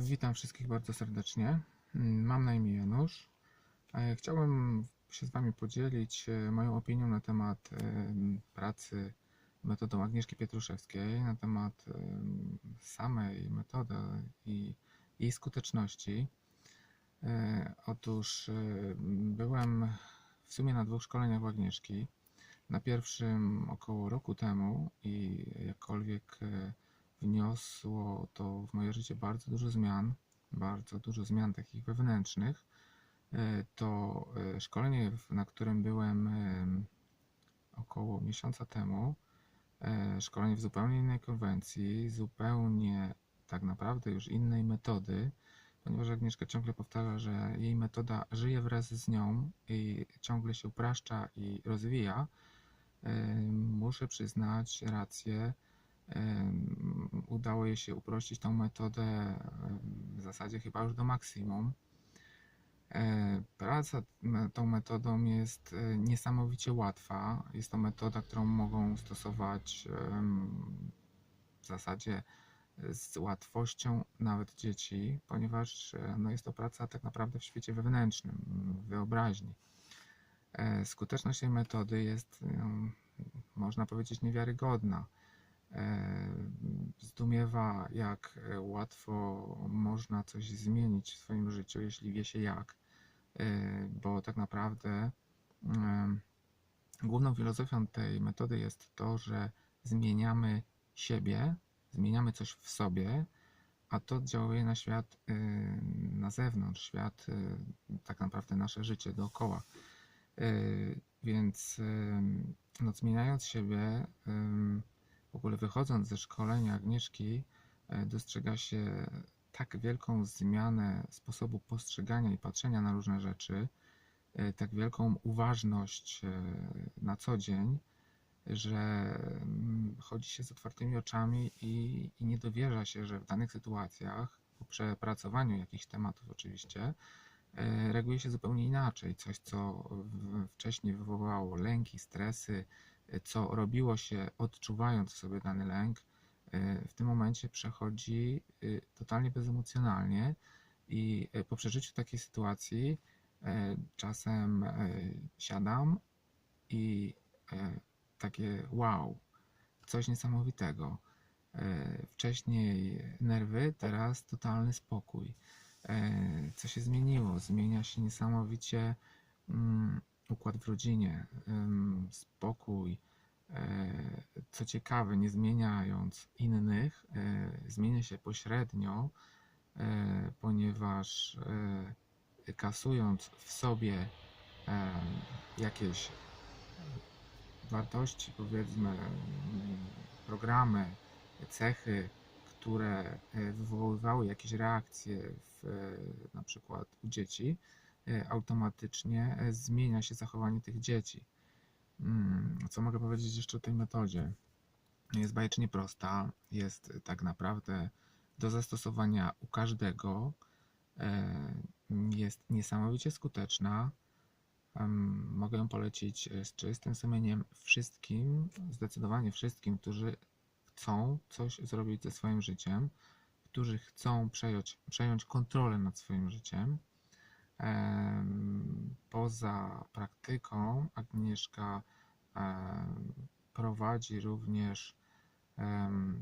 Witam wszystkich bardzo serdecznie. Mm, Mam na imię Janusz. E, Chciałbym się z Wami podzielić e, moją opinią na temat e, pracy metodą Agnieszki Pietruszewskiej, na temat samej metody i jej skuteczności. Otóż byłem w sumie na dwóch szkoleniach u Agnieszki. Na pierwszym około roku temu i jakkolwiek wniosło to w moje życie bardzo dużo zmian, bardzo dużo zmian takich wewnętrznych, e, to e, szkolenie, na którym byłem em, około miesiąca temu, e, szkolenie w zupełnie innej konwencji, zupełnie tak naprawdę już innej metody, ponieważ Agnieszka ciągle powtarza, że jej metoda żyje wraz z nią i ciągle się upraszcza i rozwija, e, muszę przyznać rację. Udało jej się uprościć tą metodę w zasadzie chyba już do maksimum. E, Praca tą metodą jest e, niesamowicie łatwa. Jest to metoda, którą mogą stosować w zasadzie z łatwością nawet dzieci, ponieważ e, no jest to praca tak naprawdę w świecie wewnętrznym, wyobraźni. E, Skuteczność tej metody jest, można powiedzieć, niewiarygodna. E, Zdumiewa, jak e, łatwo można coś zmienić w swoim życiu, jeśli wie się jak, E, bo tak naprawdę główną filozofią tej metody jest to, że zmieniamy siebie, zmieniamy coś w sobie, a to oddziałuje na świat na zewnątrz, świat, tak naprawdę nasze życie dookoła. Więc no, zmieniając siebie, w ogóle wychodząc ze szkolenia Agnieszki, e, dostrzega się tak wielką zmianę sposobu postrzegania i patrzenia na różne rzeczy, e, tak wielką uważność e, na co dzień, że mm, chodzi się z otwartymi oczami i, i nie dowierza się, że w danych sytuacjach, po przepracowaniu jakichś tematów oczywiście, reaguje się zupełnie inaczej. Coś, co wcześniej wywoływało lęki, stresy, co robiło się odczuwając sobie dany lęk, e, w tym momencie przechodzi e, totalnie bezemocjonalnie i e, po przeżyciu takiej sytuacji czasem siadam i takie wow, coś niesamowitego. Wcześniej nerwy, teraz totalny spokój. Co się zmieniło? Zmienia się niesamowicie mm, układ w rodzinie, spokój. E, Co ciekawe, nie zmieniając innych, e, zmienia się pośrednio, e, ponieważ kasując w sobie jakieś wartości, powiedzmy, programy, cechy, które wywoływały jakieś reakcje w, na przykład u dzieci, automatycznie e, zmienia się zachowanie tych dzieci. Mm, Co mogę powiedzieć jeszcze o tej metodzie? Jest bajecznie prosta, jest tak naprawdę do zastosowania u każdego, e, jest niesamowicie skuteczna. Mogę ją polecić e, z czystym sumieniem wszystkim, zdecydowanie wszystkim, którzy chcą coś zrobić ze swoim życiem, którzy chcą przejąć, przejąć kontrolę nad swoim życiem. Poza praktyką Agnieszka prowadzi również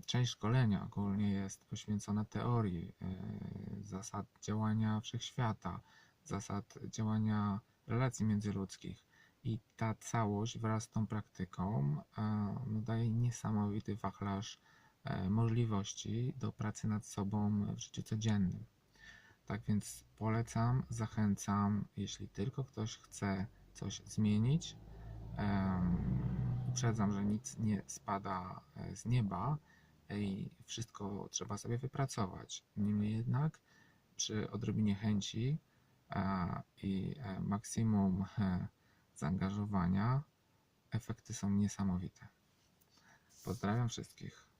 część szkolenia ogólnie jest poświęcona teorii e, zasad działania wszechświata, zasad działania relacji międzyludzkich. I ta całość wraz z tą praktyką e, no, daje niesamowity wachlarz e, możliwości do pracy nad sobą w życiu codziennym. Tak więc polecam, zachęcam, jeśli tylko ktoś chce coś zmienić. Uprzedzam, że nic nie spada e, z nieba i wszystko trzeba sobie wypracować. Niemniej jednak, przy odrobinie chęci e, i e, maksimum zaangażowania, efekty są niesamowite. Pozdrawiam wszystkich.